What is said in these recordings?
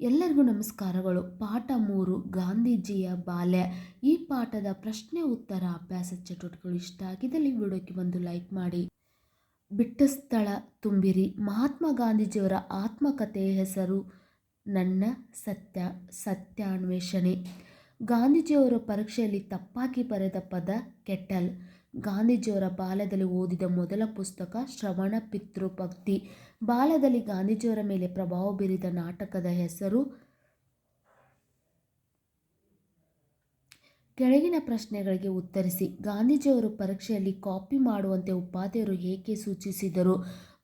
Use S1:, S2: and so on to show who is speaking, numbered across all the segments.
S1: ಎಲ್ಲರಿಗೂ ನಮಸ್ಕಾರಗಳು. ಪಾಠ ಮೂರು, ಗಾಂಧೀಜಿಯ ಬಾಲ್ಯ. ಈ ಪಾಠದ ಪ್ರಶ್ನೆ, ಉತ್ತರ, ಅಭ್ಯಾಸ ಚಟುವಟಿಕೆಗಳು ಇಷ್ಟ ಆಗಿದ್ದಲ್ಲಿ ವಿಡಿಯೋಕ್ಕೆ ಬಂದು ಲೈಕ್ ಮಾಡಿ. ಬಿಟ್ಟ ಸ್ಥಳ ತುಂಬಿರಿ. ಮಹಾತ್ಮ ಗಾಂಧೀಜಿಯವರ ಆತ್ಮಕಥೆಯ ಹೆಸರು ನನ್ನ ಸತ್ಯ, ಸತ್ಯಾನ್ವೇಷಣೆ. ಗಾಂಧೀಜಿಯವರ ಪರೀಕ್ಷೆಯಲ್ಲಿ ತಪ್ಪಾಗಿ ಬರೆದ ಪದ ಕೆಟ್ಟಲ್ ಗಾಂಧೀಜಿಯವರ ಬಾಲ್ಯದಲ್ಲಿ ಓದಿದ ಮೊದಲ ಪುಸ್ತಕ ಶ್ರವಣ ಪಿತೃಭಕ್ತಿ ಬಾಲ್ಯದಲ್ಲಿ ಗಾಂಧೀಜಿಯವರ ಮೇಲೆ ಪ್ರಭಾವ ಬೀರಿದ ನಾಟಕದ ಹೆಸರು ಕೆಳಗಿನ ಪ್ರಶ್ನೆಗಳಿಗೆ ಉತ್ತರಿಸಿ. ಗಾಂಧೀಜಿಯವರು ಪರೀಕ್ಷೆಯಲ್ಲಿ ಕಾಪಿ ಮಾಡುವಂತೆ ಉಪಾಧ್ಯಾಯರು ಏಕೆ ಸೂಚಿಸಿದರು?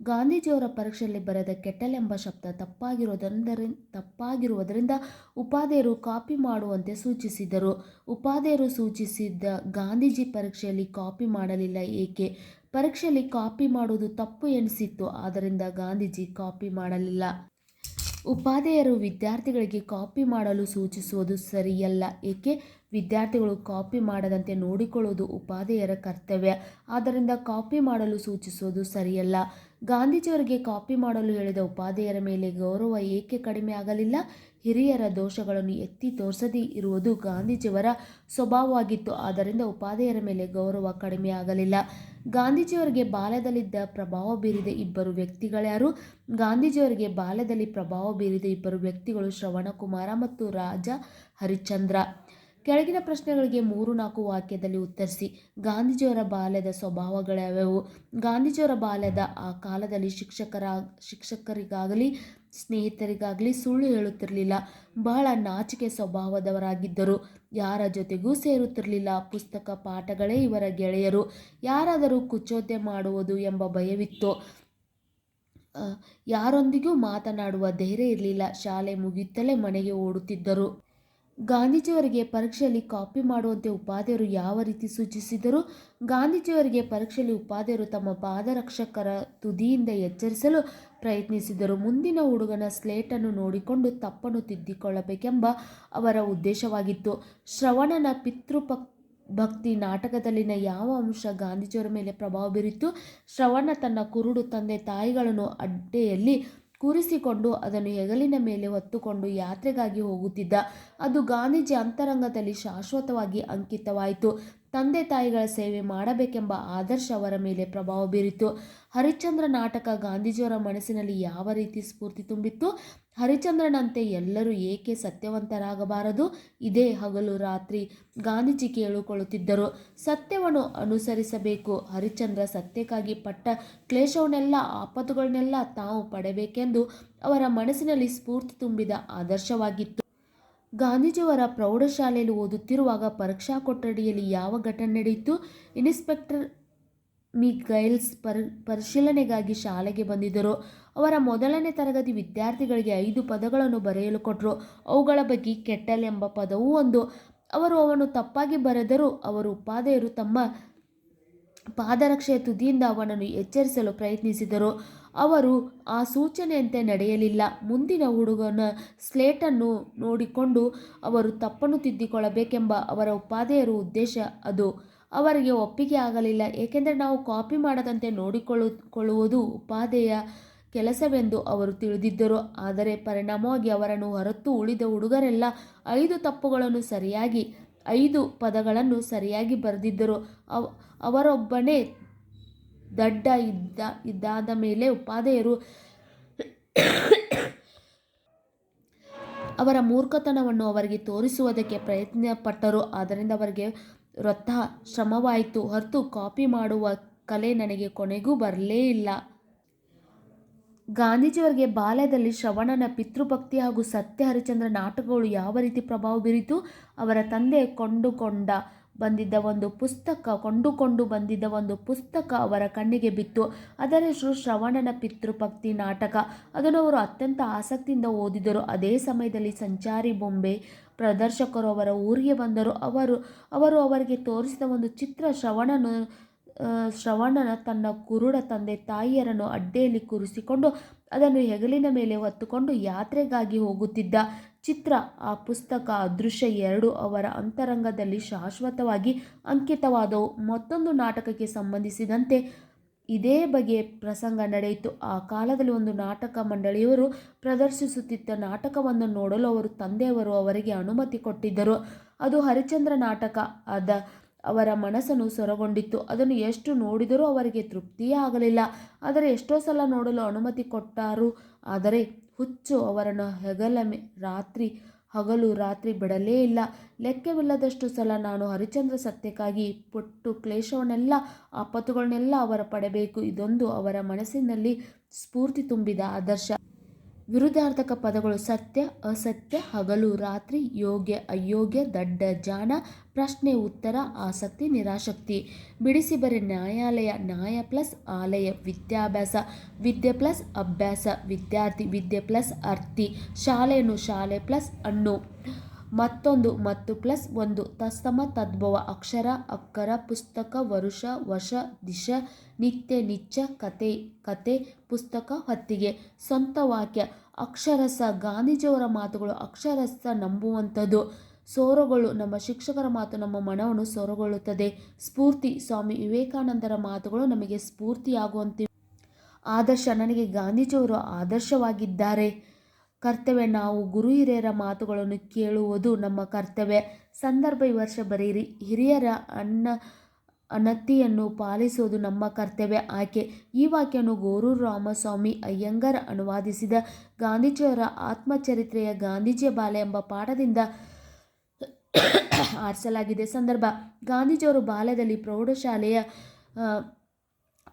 S1: ಗಾಂಧೀಜಿಯವರ ಪರೀಕ್ಷೆಯಲ್ಲಿ ಬರೆದ ಕೆಟ್ಟಲ್ ಎಂಬ ಶಬ್ದ ತಪ್ಪಾಗಿರುವುದರಿಂದ ತಪ್ಪಾಗಿರುವುದರಿಂದ ಉಪಾಧ್ಯಾಯರು ಕಾಪಿ ಮಾಡುವಂತೆ ಸೂಚಿಸಿದರು. ಉಪಾಧ್ಯಾಯರು ಸೂಚಿಸಿದ್ದ ಗಾಂಧೀಜಿ ಪರೀಕ್ಷೆಯಲ್ಲಿ ಕಾಪಿ ಮಾಡಲಿಲ್ಲ ಏಕೆ? ಪರೀಕ್ಷೆಯಲ್ಲಿ ಕಾಪಿ ಮಾಡುವುದು ತಪ್ಪು ಎನಿಸಿತ್ತು ಆದ್ದರಿಂದ ಗಾಂಧೀಜಿ ಕಾಪಿ ಮಾಡಲಿಲ್ಲ. ಉಪಾಧ್ಯಾಯರು ವಿದ್ಯಾರ್ಥಿಗಳಿಗೆ ಕಾಪಿ ಮಾಡಲು ಸೂಚಿಸುವುದು ಸರಿಯಲ್ಲ, ಏಕೆ? ವಿದ್ಯಾರ್ಥಿಗಳು ಕಾಪಿ ಮಾಡದಂತೆ ನೋಡಿಕೊಳ್ಳುವುದು ಉಪಾಧ್ಯಾಯರ ಕರ್ತವ್ಯ, ಆದ್ದರಿಂದ ಕಾಪಿ ಮಾಡಲು ಸೂಚಿಸುವುದು ಸರಿಯಲ್ಲ. ಗಾಂಧೀಜಿಯವರಿಗೆ ಕಾಪಿ ಮಾಡಲು ಹೇಳಿದ ಉಪಾಧ್ಯಾಯರ ಮೇಲೆ ಗೌರವ ಏಕೆ ಕಡಿಮೆ ಆಗಲಿಲ್ಲ? ಹಿರಿಯರ ದೋಷಗಳನ್ನು ಎತ್ತಿ ತೋರಿಸದೇ ಇರುವುದು ಗಾಂಧೀಜಿಯವರ ಸ್ವಭಾವವಾಗಿತ್ತು. ಆದ್ದರಿಂದ ಉಪಾಧ್ಯಾಯರ ಮೇಲೆ ಗೌರವ ಕಡಿಮೆ ಆಗಲಿಲ್ಲ. ಗಾಂಧೀಜಿಯವರಿಗೆ ಬಾಲ್ಯದಲ್ಲಿದ್ದ ಪ್ರಭಾವ ಬೀರಿದ ಇಬ್ಬರು ವ್ಯಕ್ತಿಗಳ್ಯಾರು? ಗಾಂಧೀಜಿಯವರಿಗೆ ಬಾಲ್ಯದಲ್ಲಿ ಪ್ರಭಾವ ಬೀರಿದ ಇಬ್ಬರು ವ್ಯಕ್ತಿಗಳು ಶ್ರವಣಕುಮಾರ ಮತ್ತು ರಾಜ ಹರಿಶ್ಚಂದ್ರ. ಕೆಳಗಿನ ಪ್ರಶ್ನೆಗಳಿಗೆ ಮೂರು ನಾಲ್ಕು ವಾಕ್ಯದಲ್ಲಿ ಉತ್ತರಿಸಿ. ಗಾಂಧೀಜಿಯವರ ಬಾಲ್ಯದ ಸ್ವಭಾವಗಳ್ಯಾವ್ಯಾವು ಗಾಂಧೀಜಿಯವರ ಬಾಲ್ಯದ ಆ ಕಾಲದಲ್ಲಿ ಶಿಕ್ಷಕರ, ಶಿಕ್ಷಕರಿಗಾಗಲಿ, ಸ್ನೇಹಿತರಿಗಾಗಲಿ ಸುಳ್ಳು ಹೇಳುತ್ತಿರಲಿಲ್ಲ. ಬಹಳ ನಾಚಿಕೆ ಸ್ವಭಾವದವರಾಗಿದ್ದರು. ಯಾರ ಜೊತೆಗೂ ಸೇರುತ್ತಿರಲಿಲ್ಲ. ಪುಸ್ತಕ ಪಾಠಗಳೇ ಇವರ ಗೆಳೆಯರು. ಯಾರಾದರೂ ಕುಚೋದ್ಯ ಮಾಡುವುದು ಎಂಬ ಭಯವಿತ್ತು. ಯಾರೊಂದಿಗೂ ಮಾತನಾಡುವ ಧೈರ್ಯ ಇರಲಿಲ್ಲ. ಶಾಲೆ ಮುಗಿಯುತ್ತಲೇ ಮನೆಗೆ ಓಡುತ್ತಿದ್ದರು. ಗಾಂಧೀಜಿಯವರಿಗೆ ಪರೀಕ್ಷೆಯಲ್ಲಿ ಕಾಪಿ ಮಾಡುವಂತೆ ಉಪಾಧ್ಯಾಯರು ಯಾವ ರೀತಿ ಸೂಚಿಸಿದರು? ಗಾಂಧೀಜಿಯವರಿಗೆ ಪರೀಕ್ಷೆಯಲ್ಲಿ ಉಪಾಧ್ಯಾಯರು ತಮ್ಮ ಪಾದರಕ್ಷಕರ ತುದಿಯಿಂದ ಎಚ್ಚರಿಸಲು ಪ್ರಯತ್ನಿಸಿದರು. ಮುಂದಿನ ಹುಡುಗನ ಸ್ಲೇಟನ್ನು ನೋಡಿಕೊಂಡು ತಪ್ಪನ್ನು ತಿದ್ದಿಕೊಳ್ಳಬೇಕೆಂಬ ಅವರ ಉದ್ದೇಶವಾಗಿತ್ತು. ಶ್ರವಣನ ಪಿತೃಪಕ್ ಭಕ್ತಿ ನಾಟಕದಲ್ಲಿನ ಯಾವ ಅಂಶ ಗಾಂಧೀಜಿಯವರ ಮೇಲೆ ಪ್ರಭಾವ ಬೀರಿತ್ತು? ಶ್ರವಣ ತನ್ನ ಕುರುಡು ತಂದೆ ತಾಯಿಗಳನ್ನು ಅಡ್ಡೆಯಲ್ಲಿ ಕೂರಿಸಿಕೊಂಡು ಅದನ್ನು ಹೆಗಲಿನ ಮೇಲೆ ಹೊತ್ತುಕೊಂಡು ಯಾತ್ರೆಗಾಗಿ ಹೋಗುತ್ತಿದ್ದ. ಅದು ಗಾಂಧೀಜಿ ಅಂತರಂಗದಲ್ಲಿ ಶಾಶ್ವತವಾಗಿ ಅಂಕಿತವಾಯಿತು. ತಂದೆ ತಾಯಿಗಳ ಸೇವೆ ಮಾಡಬೇಕೆಂಬ ಆದರ್ಶ ಅವರ ಮೇಲೆ ಪ್ರಭಾವ ಬೀರಿತು. ಹರಿಶ್ಚಂದ್ರ ನಾಟಕ ಗಾಂಧೀಜಿಯವರ ಮನಸ್ಸಿನಲ್ಲಿ ಯಾವ ರೀತಿ ಸ್ಫೂರ್ತಿ ತುಂಬಿತ್ತು? ಹರಿಚಂದ್ರನಂತೆ ಎಲ್ಲರೂ ಏಕೆ ಸತ್ಯವಂತರಾಗಬಾರದು? ಇದೇ ಹಗಲು ರಾತ್ರಿ ಗಾಂಧೀಜಿ ಕೇಳಿಕೊಳ್ಳುತ್ತಿದ್ದರು. ಸತ್ಯವನ್ನು ಅನುಸರಿಸಬೇಕು. ಹರಿಶ್ಚಂದ್ರ ಸತ್ಯಕ್ಕಾಗಿ ಪಟ್ಟ ಕ್ಲೇಶವನ್ನೆಲ್ಲ, ಆಪತ್ತುಗಳನ್ನೆಲ್ಲ ತಾವು ಪಡೆಯಬೇಕೆಂದು ಅವರ ಮನಸ್ಸಿನಲ್ಲಿ ಸ್ಫೂರ್ತಿ ತುಂಬಿದ ಆದರ್ಶವಾಗಿತ್ತು. ಗಾಂಧೀಜಿಯವರ ಪ್ರೌಢಶಾಲೆಯಲ್ಲಿ ಓದುತ್ತಿರುವಾಗ ಪರೀಕ್ಷಾ ಕೊಠಡಿಯಲ್ಲಿ ಯಾವ ಘಟನೆ ನಡೆಯಿತು? ಇನ್ಸ್ಪೆಕ್ಟರ್ ಮಿಗೈಲ್ಸ್ ಪರ್, ಪರಿಶೀಲನೆಗಾಗಿ ಶಾಲೆಗೆ ಬಂದಿದ್ದರು. ಅವರ ಮೊದಲನೇ ತರಗತಿ ವಿದ್ಯಾರ್ಥಿಗಳಿಗೆ ಐದು ಪದಗಳನ್ನು ಬರೆಯಲು ಕೊಟ್ಟರು. ಅವುಗಳ ಬಗ್ಗೆ ಕೆಟ್ಟಲ್ ಎಂಬ ಪದವೂ ಒಂದು. ಅವರು ಅವನು ತಪ್ಪಾಗಿ ಬರೆದರೂ ಅವರು ಉಪಾಧ್ಯಾಯರು ತಮ್ಮ ಪಾದರಕ್ಷೆಯ ತುದಿಯಿಂದ ಅವನನ್ನು ಎಚ್ಚರಿಸಲು ಪ್ರಯತ್ನಿಸಿದರು. ಅವರು ಆ ಸೂಚನೆಯಂತೆ ನಡೆಯಲಿಲ್ಲ. ಮುಂದಿನ ಹುಡುಗನ ಸ್ಲೇಟನ್ನು ನೋಡಿಕೊಂಡು ಅವರು ತಪ್ಪನ್ನು ತಿದ್ದಿಕೊಳ್ಳಬೇಕೆಂಬ ಅವರ ಉಪಾಧ್ಯಾಯರ ಉದ್ದೇಶ ಅದು. ಅವರಿಗೆ ಒಪ್ಪಿಗೆ ಆಗಲಿಲ್ಲ. ಏಕೆಂದರೆ ನಾವು ಕಾಪಿ ಮಾಡದಂತೆ ನೋಡಿಕೊಳ್ಳು ಉಪಾದೆಯ ಕೆಲಸವೆಂದು ಅವರು ತಿಳಿದಿದ್ದರು. ಆದರೆ ಪರಿಣಾಮವಾಗಿ ಅವರನ್ನು ಹೊರತು ಉಳಿದ ಹುಡುಗರೆಲ್ಲ ಐದು ತಪ್ಪುಗಳನ್ನು ಸರಿಯಾಗಿ, ಐದು ಪದಗಳನ್ನು ಸರಿಯಾಗಿ ಬರೆದಿದ್ದರು. ಅವ, ಅವರೊಬ್ಬನೇ ದಡ್ಡ ಇದ್ದ, ಇದ್ದಾದ ಮೇಲೆ ಉಪಾಧ್ಯಾಯರು ಅವರ ಮೂರ್ಖತನವನ್ನು ಅವರಿಗೆ ತೋರಿಸುವುದಕ್ಕೆ ಪ್ರಯತ್ನ ಪಟ್ಟರು ಆದ್ದರಿಂದ ಅವರಿಗೆ ವೃಥ ಶ್ರಮವಾಯಿತು. ಹೊರತು ಕಾಪಿ ಮಾಡುವ ಕಲೆ ನನಗೆ ಕೊನೆಗೂ ಬರಲೇ ಇಲ್ಲ. ಗಾಂಧೀಜಿಯವರಿಗೆ ಬಾಲ್ಯದಲ್ಲಿ ಶ್ರವಣನ ಪಿತೃಭಕ್ತಿ ಹಾಗೂ ಸತ್ಯ ಹರಿಚಂದ್ರ ನಾಟಕಗಳು ಯಾವ ರೀತಿ ಪ್ರಭಾವ ಬೀರಿತು, ಅವರ ತಂದೆ ಕೊಂಡುಕೊಂಡ ಬಂದಿದ್ದ ಒಂದು ಪುಸ್ತಕ, ಕೊಂಡುಕೊಂಡು ಬಂದಿದ್ದ ಒಂದು ಪುಸ್ತಕ ಅವರ ಕಣ್ಣಿಗೆ ಬಿತ್ತು. ಅದರ ಹೆಸರು ಶ್ರವಣನ ಪಿತೃಪಕ್ತಿ ನಾಟಕ. ಅದನ್ನು ಅವರು ಅತ್ಯಂತ ಆಸಕ್ತಿಯಿಂದ ಓದಿದರು. ಅದೇ ಸಮಯದಲ್ಲಿ ಸಂಚಾರಿ ಬೊಂಬೆ ಪ್ರದರ್ಶಕರು ಅವರ ಊರಿಗೆ ಬಂದರು. ಅವರು ಅವರು ಅವರಿಗೆ ತೋರಿಸಿದ ಒಂದು ಚಿತ್ರ ಶ್ರವಣನು ಶ್ರವಣನ ತನ್ನ ಕುರುಡ ತಂದೆ ತಾಯಿಯರನ್ನು ಅಡ್ಡೆಯಲ್ಲಿ ಕೂರಿಸಿಕೊಂಡು ಅದನ್ನು ಹೆಗಲಿನ ಮೇಲೆ ಹೊತ್ತುಕೊಂಡು ಯಾತ್ರೆಗಾಗಿ ಹೋಗುತ್ತಿದ್ದ ಚಿತ್ರ, ಆ ಪುಸ್ತಕ ಅದೃಶ್ಯ ಎರಡು ಅವರ ಅಂತರಂಗದಲ್ಲಿ ಶಾಶ್ವತವಾಗಿ ಅಂಕಿತವಾದವು. ಮತ್ತೊಂದು ನಾಟಕಕ್ಕೆ ಸಂಬಂಧಿಸಿದಂತೆ ಇದೇ ಬಗೆಯ ಪ್ರಸಂಗ ನಡೆಯಿತು. ಆ ಕಾಲದಲ್ಲಿ ಒಂದು ನಾಟಕ ಮಂಡಳಿಯವರು ಪ್ರದರ್ಶಿಸುತ್ತಿದ್ದ ನಾಟಕವನ್ನು ನೋಡಲು ಅವರು ತಂದೆಯವರು ಅವರಿಗೆ ಅನುಮತಿ ಕೊಟ್ಟಿದ್ದರು. ಅದು ಹರಿಚಂದ್ರ ನಾಟಕ. ಅದ ಅವರ ಮನಸ್ಸನ್ನು ಸೊರಗೊಂಡಿತ್ತು. ಅದನ್ನು ಎಷ್ಟು ನೋಡಿದರೂ ಅವರಿಗೆ ತೃಪ್ತಿಯೇ ಆಗಲಿಲ್ಲ ಆದರೆ ಎಷ್ಟೋ ಸಲ ನೋಡಲು ಅನುಮತಿ ಕೊಟ್ಟಾರು. ಆದರೆ ಹುಚ್ಚು ಅವರನ್ನು ಹೆಗಲ ಮೇ, ರಾತ್ರಿ, ಹಗಲು ರಾತ್ರಿ ಬಿಡಲೇ ಇಲ್ಲ. ಲೆಕ್ಕವಿಲ್ಲದಷ್ಟು ಸಲ ನಾನು ಹರಿಚಂದ್ರ ಸತ್ಯಕ್ಕಾಗಿ ಪುಟ್ಟು ಕ್ಲೇಶವನ್ನೆಲ್ಲ, ಆಪತ್ತುಗಳನ್ನೆಲ್ಲ ಅವರ ಪಡಬೇಕು. ಇದೊಂದು ಅವರ ಮನಸ್ಸಿನಲ್ಲಿ ಸ್ಫೂರ್ತಿ ತುಂಬಿದ ಆದರ್ಶ. ವಿರುದ್ಧಾರ್ಥಕ ಪದಗಳು ಸತ್ಯ, ಅಸತ್ಯ, ಹಗಲು, ರಾತ್ರಿ, ಯೋಗ್ಯ, ಅಯೋಗ್ಯ, ದಡ್ಡ, ಜಾಣ, ಪ್ರಶ್ನೆ, ಉತ್ತರ, ಆಸಕ್ತಿ ನಿರಾಸಕ್ತಿ ಬಿಡಿಸಿ ಬರೆ ನ್ಯಾಯಾಲಯ, ನ್ಯಾಯ ಪ್ಲಸ್ ಆಲಯ, ವಿದ್ಯಾಭ್ಯಾಸ, ವಿದ್ಯೆ ಪ್ಲಸ್ ಅಭ್ಯಾಸ, ವಿದ್ಯಾರ್ಥಿ, ವಿದ್ಯೆ ಪ್ಲಸ್ ಅರ್ಥಿ ಶಾಲೆಯನ್ನು ಶಾಲೆ ಪ್ಲಸ್ ಹಣ್ಣು ಮತ್ತೊಂದು ಮತ್ತು ಪ್ಲಸ್ ಒಂದು ತಸ್ತಮ ತದ್ಭವ ಅಕ್ಷರ, ಅಕ್ಕರ, ಪುಸ್ತಕ, ವರುಷ, ವಶ, ದಿಶ, ನಿತ್ಯ, ನಿಚ್ಚ, ಕತೆ ಕತೆ, ಪುಸ್ತಕ, ಹೊತ್ತಿಗೆ. ಸ್ವಂತ ವಾಕ್ಯ. ಅಕ್ಷರಸ ಗಾಂಧೀಜಿಯವರ ಮಾತುಗಳು ಅಕ್ಷರಸ ನಂಬುವಂಥದ್ದು. ಸೋರಗಳು ನಮ್ಮ ಶಿಕ್ಷಕರ ಮಾತು, ನಮ್ಮ ಮನವನ್ನು ಸೊರಗೊಳ್ಳುತ್ತದೆ. ಸ್ಫೂರ್ತಿ. ಸ್ವಾಮಿ ವಿವೇಕಾನಂದರ ಮಾತುಗಳು ನಮಗೆ ಸ್ಫೂರ್ತಿಯಾಗುವಂತೆ ಆದರ್ಶ. ನನಗೆ ಗಾಂಧೀಜಿಯವರು ಆದರ್ಶವಾಗಿದ್ದಾರೆ. ಕರ್ತವ್ಯ, ನಾವು ಗುರು ಹಿರಿಯರ ಮಾತುಗಳನ್ನು ಕೇಳುವುದು ನಮ್ಮ ಕರ್ತವ್ಯ. ಸಂದರ್ಭ, ಈ ವರ್ಷ ಬರೀರಿ ಹಿರಿಯರ ಅನ್ನ, ಅನತಿಯನ್ನು ಪಾಲಿಸುವುದು ನಮ್ಮ ಕರ್ತವ್ಯ. ಆಯ್ಕೆ ಈ ವಾಕ್ಯವನ್ನು ಗೋರೂರು ರಾಮಸ್ವಾಮಿ ಅಯ್ಯಂಗರ್ ಅನುವಾದಿಸಿದ ಗಾಂಧೀಜಿಯವರ ಆತ್ಮಚರಿತ್ರೆಯ ಗಾಂಧೀಜಿಯ ಬಾಲೆ ಎಂಬ ಪಾಠದಿಂದ ಆರಿಸಲಾಗಿದೆ. ಸಂದರ್ಭ, ಗಾಂಧೀಜಿಯವರು ಬಾಲ್ಯದಲ್ಲಿ ಪ್ರೌಢಶಾಲೆಯ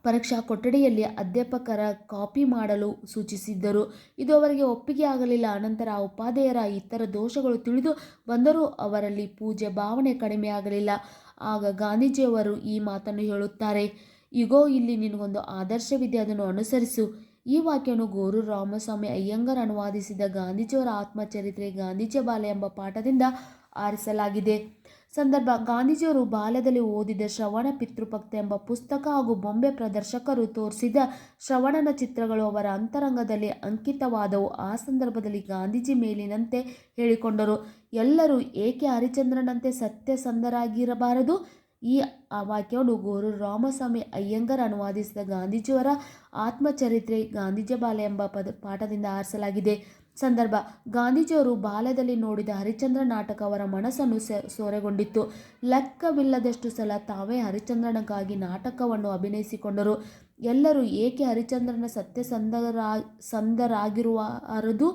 S1: ಪರೀಕ್ಷಾ ಕೊಠಡಿಯಲ್ಲಿ ಅಧ್ಯಾಪಕರ ಕಾಪಿ ಮಾಡಲು ಸೂಚಿಸಿದ್ದರು. ಇದು ಅವರಿಗೆ ಒಪ್ಪಿಗೆ ಆಗಲಿಲ್ಲ. ಅನಂತರ ಉಪಾಧ್ಯಾಯರ ಇತರ ದೋಷಗಳು ತಿಳಿದು ಬಂದರೂ ಅವರಲ್ಲಿ ಪೂಜೆ ಭಾವನೆ ಕಡಿಮೆ ಆಗಲಿಲ್ಲ. ಆಗ ಗಾಂಧೀಜಿಯವರು ಈ ಮಾತನ್ನು ಹೇಳುತ್ತಾರೆ. ಇಗೋ, ಇಲ್ಲಿ ನಿನಗೊಂದು ಆದರ್ಶವಿದೆ. ಅದನ್ನು ಅನುಸರಿಸು. ಈ ವಾಕ್ಯವನ್ನು ಗೋರು ರಾಮಸ್ವಾಮಿ ಅಯ್ಯಂಗರ್ ಅನುವಾದಿಸಿದ ಗಾಂಧೀಜಿಯವರ ಆತ್ಮಚರಿತ್ರೆ ಗಾಂಧೀಜಿ ಬಾಲ ಎಂಬ ಪಾಠದಿಂದ ಆರಿಸಲಾಗಿದೆ. ಸಂದರ್ಭ, ಗಾಂಧೀಜಿಯವರು ಬಾಲ್ಯದಲ್ಲಿ ಓದಿದ ಶ್ರವಣ ಪಿತೃಪಕ್ತ ಎಂಬ ಪುಸ್ತಕ ಹಾಗೂ ಬೊಂಬೆ ಪ್ರದರ್ಶಕರು ತೋರಿಸಿದ ಶ್ರವಣನ ಚಿತ್ರಗಳು ಅವರ ಅಂತರಂಗದಲ್ಲಿ ಅಂಕಿತವಾದವು. ಆ ಸಂದರ್ಭದಲ್ಲಿ ಗಾಂಧೀಜಿ ಮೇಲಿನಂತೆ ಹೇಳಿಕೊಂಡರು, ಎಲ್ಲರೂ ಏಕೆ ಹರಿಚಂದ್ರನಂತೆ ಸತ್ಯಸಂಧರಾಗಿರಬಾರದು ಈ ಆ ವಾಕ್ಯವನ್ನು ಗೋರು ರಾಮಸ್ವಾಮಿ ಅಯ್ಯಂಗರ್ ಅನುವಾದಿಸಿದ ಗಾಂಧೀಜಿಯವರ ಆತ್ಮಚರಿತ್ರೆ, ಗಾಂಧೀಜಿ ಬಾಲ ಎಂಬ ಪದ ಪಾಠದಿಂದ ಆರಿಸಲಾಗಿದೆ. ಸಂದರ್ಭ. ಗಾಂಧೀಜಿಯವರು ಬಾಲ್ಯದಲ್ಲಿ ನೋಡಿದ ಹರಿಚಂದ್ರ ನಾಟಕ ಅವರ ಮನಸ್ಸನ್ನು ಸೋರೆಗೊಂಡಿತ್ತು. ಲೆಕ್ಕವಿಲ್ಲದಷ್ಟು ಸಲ ತಾವೇ ಹರಿಶ್ಚಂದ್ರನಿಗಾಗಿ ನಾಟಕವನ್ನು ಅಭಿನಯಿಸಿಕೊಂಡರು. ಎಲ್ಲರೂ ಏಕೆ ಹರಿಚಂದ್ರನ ಸತ್ಯಸಂಧರಾ ಸಂಧರಾಗಿರುವಾರದು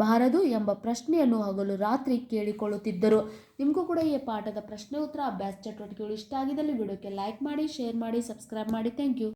S1: ಬಾರದು ಎಂಬ ಪ್ರಶ್ನೆಯನ್ನು ಹಗಲು ರಾತ್ರಿ ಕೇಳಿಕೊಳ್ಳುತ್ತಿದ್ದರು. ನಿಮಗೂ ಕೂಡ ಈ ಪಾಠದ ಪ್ರಶ್ನೆ ಉತ್ತರ ಅಭ್ಯಾಸ ಚಟುವಟಿಕೆಗಳು ಇಷ್ಟ ಆಗಿದ್ದಲ್ಲಿ ವಿಡಿಯೋಕ್ಕೆ ಲೈಕ್ ಮಾಡಿ, ಶೇರ್ ಮಾಡಿ, ಸಬ್ಸ್ಕ್ರೈಬ್ ಮಾಡಿ. Thank you.